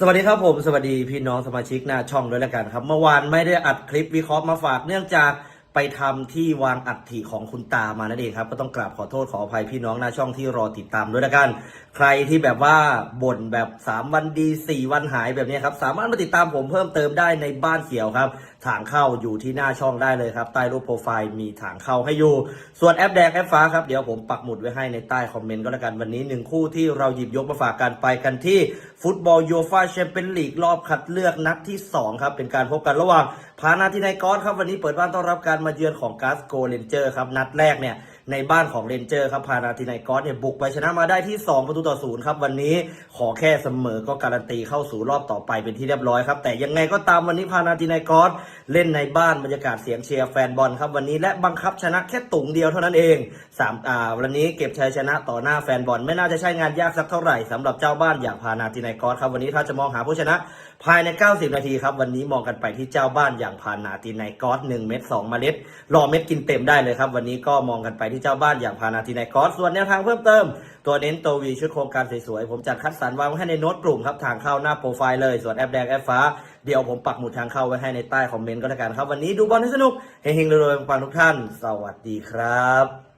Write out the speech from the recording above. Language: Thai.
สวัสดีครับผมสวัสดีพี่น้องสมาชิกหน้าช่องด้วยแล้วกันครับ เมื่อวานไม่ได้อัดคลิปวิเคราะห์มาฝากเนื่องจากไปทำที่วางอัฐิของคุณตามานั่นเองครับ ก็ต้องกราบขอโทษขออภัยพี่น้องหน้าช่องที่รอติดตามด้วยแล้วกัน ใครที่แบบว่าบ่นแบบ 3 วันดี 4 วันหายแบบนี้ครับ สามารถมาติดตามผมเพิ่มเติมได้ในบ้านเขียวครับถางเข้าอยู่ที่หน้าช่องได้เลยครับ ใต้รูปโปรไฟล์มีถางเข้าให้อยู่ ส่วนแอปแดงแอปฟ้าครับเดี๋ยวผมปักหมุดไว้ให้ในใต้คอมเมนต์ก็แล้วกันวันนี้หนึ่งคู่ที่เราหยิบยกมาฝากกันไปกันที่ฟุตบอลยูฟ่าแชมเปี้ยนลีกรอบคัดเลือกนัดที่ 2 ครับ เป็นการพบกันระหว่างพานาทินายกอสครับ วันนี้เปิดบ้านต้อนรับการมาเยือนของกาสโกเรนเจอร์ครับ นัดแรกเนี่ยในบ้านของเรนเจอร์ครับพานาทินกอสเนี่ยบุกไปชนะมาได้ที่ 2 ประตูต่อศูนย์ครับวันนี้ขอแค่เสมอก็การันตีเข้าสู่รอบต่อไปเป็นที่เรียบร้อยครับ แต่ยังไงก็ตามวันนี้พานาทินกอส เล่นในบ้านบรรยากาศเสียงเชียร์แฟนบอลครับวันนี้และบังคับชนะแค่ตุงเดียวเท่านั้นเองสามอ่าวันนี้เก็บชัยชนะต่อหน้าแฟนบอลไม่น่าจะใช่งานยากสักเท่าไหร่สำหรับเจ้าบ้านอย่างพานาทินายกอสครับวันนี้ถ้าจะมองหาผู้ชนะ ภายใน 90 นาทีครับวันนี้มองกันไปที่เจ้าบ้านอย่างพานาตินายกอส1เม็ด2เมล็ดรอเม็ดกินเต็มได้เลยครับวันนี้ก็มองกันไปที่เจ้าบ้านอย่างพานาตินายกอสส่วนแนวทางเพิ่มเติม ตัวเน้นตัววีชุดโครงการสวยๆผมจัดคัดสรรวางไว้ให้ในโน้ตกลุ่มครับทางเข้าหน้าโปรไฟล์เลยส่วนแอปแดงแอปฟ้า เดี๋ยวผมปักหมุดทางเข้าไว้ให้ในใต้คอมเมนต์ก็แล้วกันครับ วันนี้ดูบอลให้สนุกเฮงๆรวยๆปังๆทุกท่าน สวัสดีครับ